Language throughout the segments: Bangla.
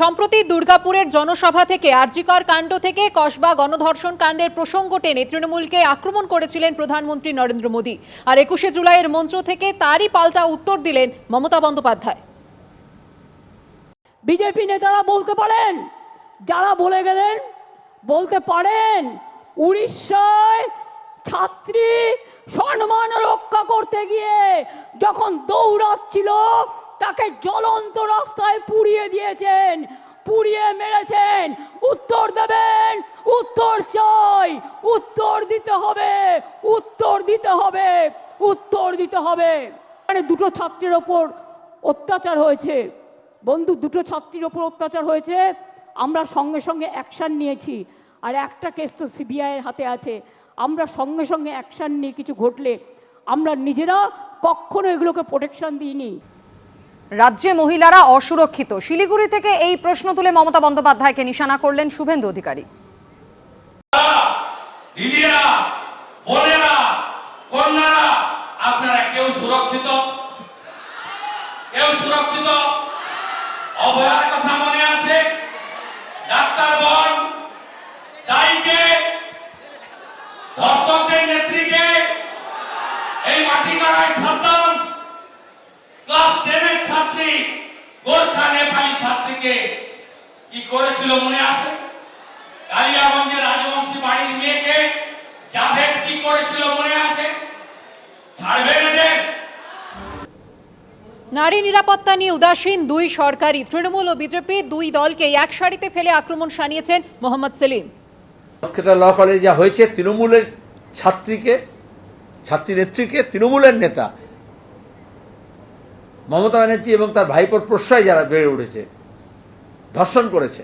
সম্প্রতি দুর্গাপুরের জনসভা থেকে আরজিকর কাণ্ড থেকে কসবা গণধর্ষণ কাণ্ডের প্রসঙ্গ টেনে তৃণমূলকে আক্রমণ করেছিলেন প্রধানমন্ত্রী নরেন্দ্র মোদী। আর একুশে জুলাইয়ের মঞ্চ থেকে তারই পাল্টা উত্তর দিলেন মমতা বন্দ্যোপাধ্যায়। বিজেপি নেতারা বলতে পারেন, যারা বলে গেলেন, বলতে পারেন, উড়িষ্যায় ছাত্রী সম্মান রক্ষা করতে গিয়ে যখন দৌড়াচ্ছিল তাকে জ্বলন্ত রাস্তায় পুড়িয়ে দিয়েছেন, পুড়িয়ে মেরেছেন। উত্তর দেবেন, উত্তর চাই, উত্তর দিতে হবে, উত্তর দিতে হবে, উত্তর দিতে হবে। মানে দুটো ছাত্রের ওপর অত্যাচার হয়েছে। বন্ধু, দুটো ছাত্রীর ওপর অত্যাচার হয়েছে। আমরা সঙ্গে সঙ্গে অ্যাকশান নিয়েছি। আর একটা কেস তো সিবিআইয়ের হাতে আছে। আমরা সঙ্গে সঙ্গে অ্যাকশান নিয়ে কিছু ঘটলে আমরা নিজেরা কখনো এগুলোকে প্রোটেকশন দিইনি। রাজ্যে মহিলারা অসুরক্ষিত। শিলিগুড়ি থেকে এই প্রশ্ন তুলে মমতা বন্দ্যোপাধ্যায়কে নিশানা করলেন শুভেন্দু অধিকারী। আপনারা কেউ সুরক্ষিত? কেউ সুরক্ষিত? কথা মনে আছে? ডাক্তার ধর্ষকদের নেত্রীকে, এই মাটি ক্লাস টেনের ছাত্রী গোর্খা নেপালি ছাত্রীকে কি করেছিল মনে আছে? কালিয়াগঞ্জের রাজবংশী বাড়ির মেয়েকে জাভেদ কি করেছিল মনে আছে? ছাড়বেন এদের নারী নিরাপত্তা নিয়ে উদাসীন দুই সরকারি তৃণমূল ও বিজেপি দুই দলকে এক সারিতে ফেলে আক্রমণ সানিয়েছেন মোহাম্মদ সেলিম। কেটা ল কলেজে যা হয়েছে তৃণমূলের ছাত্রীকে ছাত্রী নেত্রীকে তৃণমূলের নেতা মমতা ব্যানার্জি এবং তার ভাইপোর প্রশ্রয় যারা বেড়ে উঠেছে, ধর্ষণ করেছে,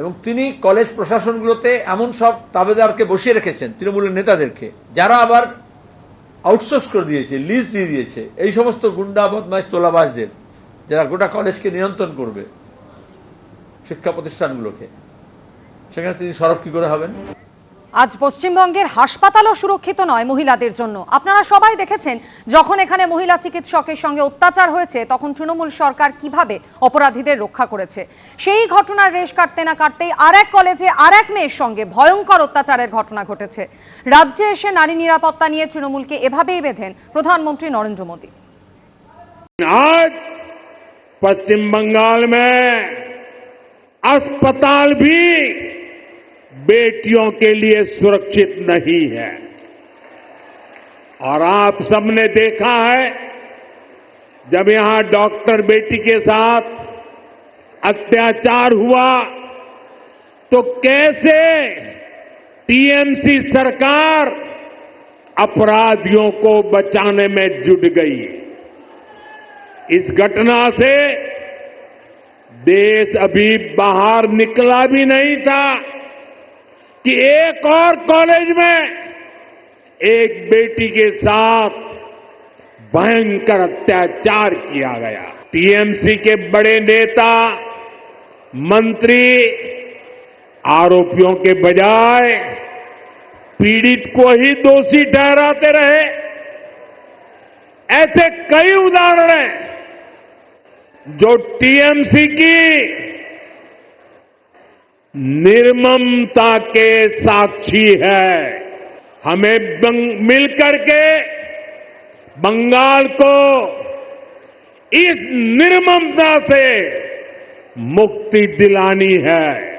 এবং তিনি কলেজ প্রশাসনগুলোতে এমন সব তাবেদারকে বসিয়ে রেখেছেন, তৃণমূলের নেতাদেরকে, যারা আবার আউটসোর্স করে দিয়েছে লিজ দিয়ে দিয়েছে, এই সমস্ত গুন্ডা, বদমাইশ, তোলাবাজদের, যারা গোটা কলেজকে নিয়ন্ত্রণ করবে, শিক্ষা প্রতিষ্ঠানগুলোকে। সেখানে তিনি সরব কি করে হবেন? আজ পশ্চিমবঙ্গের হাসপাতালও সুরক্ষিত নয় মহিলাদের জন্য আপনারা সবাই দেখেছেন যখন এখানে মহিলা চিকিৎসকের সঙ্গে অত্যাচার হয়েছে তখন তৃণমূল সরকার কিভাবে অপরাধীদের রক্ষা করেছে সেই ঘটনার রেশ কাটতে না কাটতেই আর এক কলেজে আর এক মেয়ের সঙ্গে ভয়ঙ্কর অত্যাচারের ঘটনা ঘটেছে রাজ্যে এসে নারী নিরাপত্তা নিয়ে তৃণমূলকে এভাবেই বেঁধেন প্রধানমন্ত্রী নরেন্দ্র মোদী आज पश्चिम बंगाल में अस्पताल भी बेटियों के लिए सुरक्षित नहीं है। और आप सबने देखा है, जब यहाँ डॉक्टर बेटी के साथ अत्याचार हुआ तो कैसे टीएमसी सरकार अपराधियों को बचाने में जुट गई? इस घटना से देश अभी बाहर निकला भी नहीं था। कि एक और कॉलेज में एक बेटी के साथ भयंकर अत्याचार किया गया। टीएमसी के बड़े नेता, मंत्री, आरोपियों के बजाय पीड़ित को ही दोषी ठहराते रहे। ऐसे कई उदाहरण हैं जो टीएमसी की निर्ममता के साक्षी है। हमें मिलकर के बंगाल को इस निर्ममता से मुक्ति दिलानी है।